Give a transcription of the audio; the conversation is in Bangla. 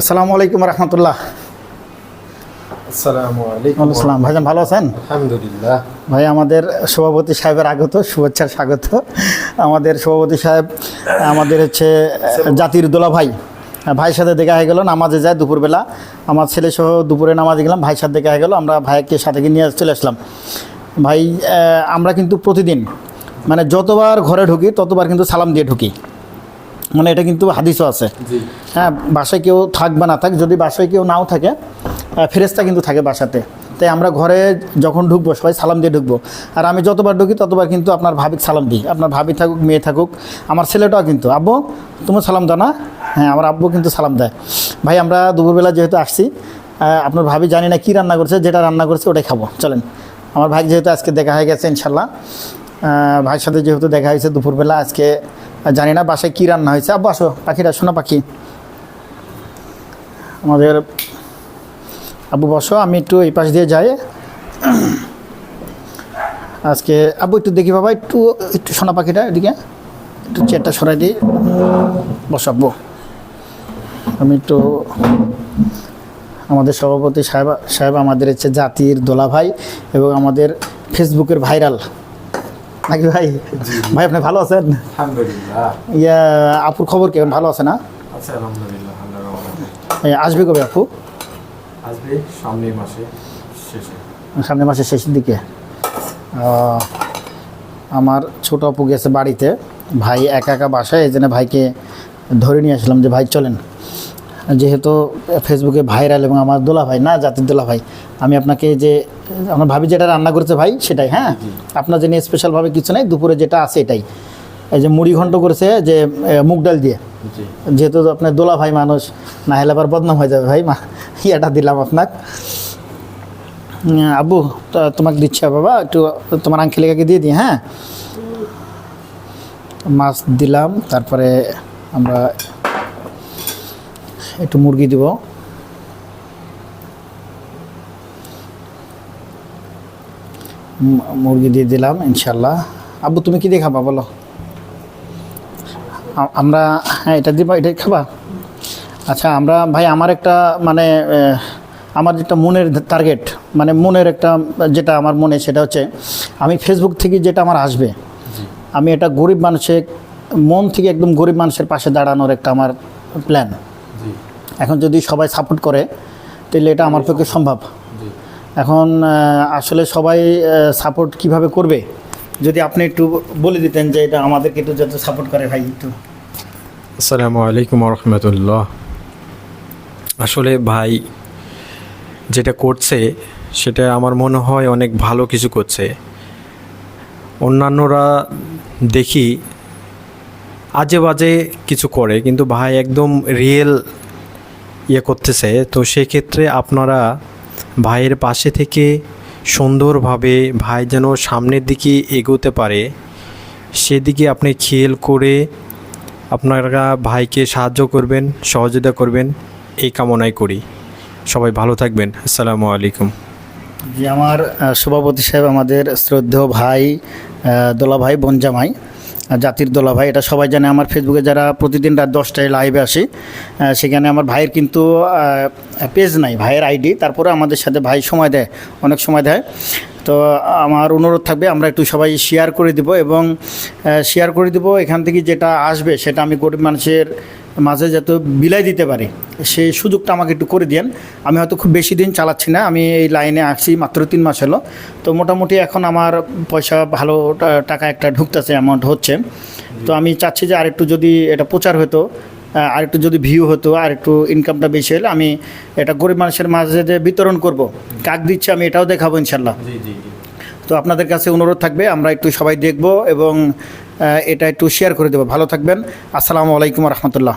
আসসালামু আলাইকুম রহমতুল্লাহ। আসসালামু আলাইকুম। আসসালাম। ভাইজান ভালো আছেন? আলহামদুলিল্লাহ। ভাই আমাদের সভাপতি সাহেবের আগত শুভেচ্ছা স্বাগত। আমাদের সভাপতি সাহেব আমাদের হচ্ছে জাতির দোলা ভাই। ভাইয়ের সাথে দেখা হয়ে গেল নামাজে যায় দুপুরবেলা। আমার ছেলে সহ দুপুরে নামাজে গেলাম ভাইয়ের সাথে দেখা হয়ে গেল। আমরা ভাইকে সাথে নিয়ে চলে আসলাম। ভাই আমরা কিন্তু প্রতিদিন মানে যতবার ঘরে ঢুকি ততবার কিন্তু সালাম দিয়ে ঢুকি। মানে এটা কিন্তু হাদিসও আছে। হ্যাঁ বাসায় কেউ থাক বা না থাক যদি বাসায় কেউ নাও থাকে আহ, ফেরেশতা কিন্তু থাকে বাসাতে। তাই আমরা ঘরে যখন ঢুকবো সবাই সালাম দিয়ে ঢুকবো। আর আমি যতবার ঢুকি ততবার কিন্তু আপনার ভাবিক সালাম দিই। আপনার ভাবি থাকুক মেয়ে থাকুক আমার ছেলেটাও কিন্তু আব্বু তুমি সালাম দাও না? হ্যাঁ আমার আব্বু কিন্তু সালাম দেয়। ভাই আমরা দুপুরবেলা যেহেতু আসছি আপনার ভাবি জানি না কী রান্না করছে যেটা রান্না করছে ওটাই খাব। চলেন আমার ভাই যেহেতু আজকে দেখা হয়ে গেছে ইনশাল্লাহ। ভাইয়ের সাথে যেহেতু দেখা হয়েছে দুপুরবেলা আজকে জানি না বাসায় কী রান্না হয়েছে। আব্বু, আসো পাখিটা শোনো পাখি। আমাদের আব্বু, বসো, আমি একটু এই পাশ দিয়ে যাই। আজকে, আব্বু, একটু দেখি বাবা, একটু একটু সোনা পাখিটা এদিকে। একটু চেয়ারটা সরাই দিই। বসো, আব্বু। আমি একটু, আমাদের সভাপতি সাহেব সাহেব আমাদের হচ্ছে জাতির দোলা ভাই এবং আমাদের ফেসবুকের ভাইরাল। নাকি ভাই ভাই আপনি ভালো আছেন? আলহামদুলিল্লাহ। ইয়া আপুর খবর কেমন ভালো আছে না? আচ্ছা আলহামদুলিল্লাহ আসবে কবে আপু? আসবে সামনের মাসে শেষে। সামনের মাসের শেষের দিকে। আমার ছোট আপু গেছে বাড়িতে। ভাই একা একা বাসায় এই জন্য ভাইকে ধরে নিয়ে আসলাম যে ভাই চলেন। যেহেতু ফেসবুকে ভাইরাল এবং আমার দোলা ভাই না জাতির দোলা ভাই আমি আপনাকে যে আমার ভাবি যেটা রান্না করেছে ভাই সেটাই হ্যাঁ? আপনার জন্য স্পেশালভাবে কিছু নেই দুপুরে যেটা আছে এটাই। এই যে মুড়ি ঘন্ট করেছে যে মুগ ডাল দিয়ে। যেহেতু আপনার দোলা ভাই মানুষ না হলে আবার বদনাম হয়ে যাবে ভাই মা ইয়েটা দিলাম আপনার আব্বু তোমাকে দিচ্ছে বাবা একটু তোমার আঙ্কেলিকাকে দিয়ে দিই হ্যাঁ? মাছ দিলাম তারপরে আমরা একটু মুরগি দিব। মুরগি দিয়ে দিলাম ইনশাল্লাহ আব্বু, তুমি কি দিয়ে খাবা বলো? আমরা হ্যাঁ এটা দিবা, এটাই খাবা? আচ্ছা আমরা, ভাই, আমার একটা মানে আমার যেটা মনের টার্গেট মানে মনের একটা, যেটা আমার মনে, সেটা হচ্ছে, আমি ফেসবুক থেকে যেটা আমার আসবে, আমি এটা গরিব মানুষের মন থেকে একদম গরিব মানুষের পাশে দাঁড়ানোর একটা আমার প্ল্যান এখন যদি সবাই সাপোর্ট করে তাহলে এটা আমার পক্ষে সম্ভব। এখন আসলে সবাই সাপোর্ট কীভাবে করবে? যদি আপনি একটু বলে দিতেন যে এটা আমাদেরকে একটু যত সাপোর্ট করে ভাই একটু। আসসালামু আলাইকুম রহমতুল্লাহ আসলে ভাই যেটা করছে সেটা আমার মনে হয় অনেক ভালো কিছু করছে। অন্যান্যরা দেখি আজে বাজে কিছু করে কিন্তু ভাই একদম রিয়েল ইয়ে করতেছে। তো সেক্ষেত্রে আপনারা ভাইয়ের পাশে থেকে সুন্দরভাবে ভাই যেন সামনের দিকে এগোতে পারে, সেদিকে আপনি খেয়াল করে আপনারা ভাইকে সাহায্য করবেন, সহযোগিতা করবেন। এই কামনাই করি। সবাই ভালো থাকবেন। আসসালামু আলাইকুম। যে আমার সভাপতি সাহেব, আমাদের শ্রদ্ধেয় ভাই দোলা ভাই বনজামাই। জাতির দোলা ভাই, এটা সবাই জানে। আমার ফেসবুকে যারা প্রতিদিন রাত দশটায় লাইভে আসে সেখানে আমার ভাইয়ের কিন্তু পেজ নাই, ভাইয়ের আইডি তারপরে আমাদের সাথে ভাই সময় দেয়, অনেক সময় দেয়। তো আমার অনুরোধ থাকবে, আমরা একটু সবাই শেয়ার করে দিব এবং শেয়ার করে দিব। এখান থেকে যেটা আসবে, সেটা আমি গরিব মানুষের মাঝে যাতে বিলাই দিতে পারি। সেই সুযোগটা আমাকে একটু করে দিন আমি হয়তো খুব বেশি দিন চালাচ্ছি না আমি এই লাইনে আসছি মাত্র তিন মাস হলো। তো মোটামুটি এখন আমার পয়সা ভালো টাকা একটা ঢুকতেছে অ্যামাউন্ট হচ্ছে। তো আমি চাচ্ছি যে আরেকটু যদি এটা প্রচার হতো আহ, আরেকটু যদি ভিউ হতো আর একটু ইনকামটা বেশি হলে আমি এটা গরিব মানুষের মাঝে যে বিতরণ করব কাক দিচ্ছে আমি এটাও দেখাবো ইনশাল্লাহ তো আপনাদের কাছে অনুরোধ থাকবে আমরা একটু সবাই দেখব এবং এটা একটু শেয়ার করে দেবো। ভালো থাকবেন। আসসালামু আলাইকুম রহমতুল্লাহ।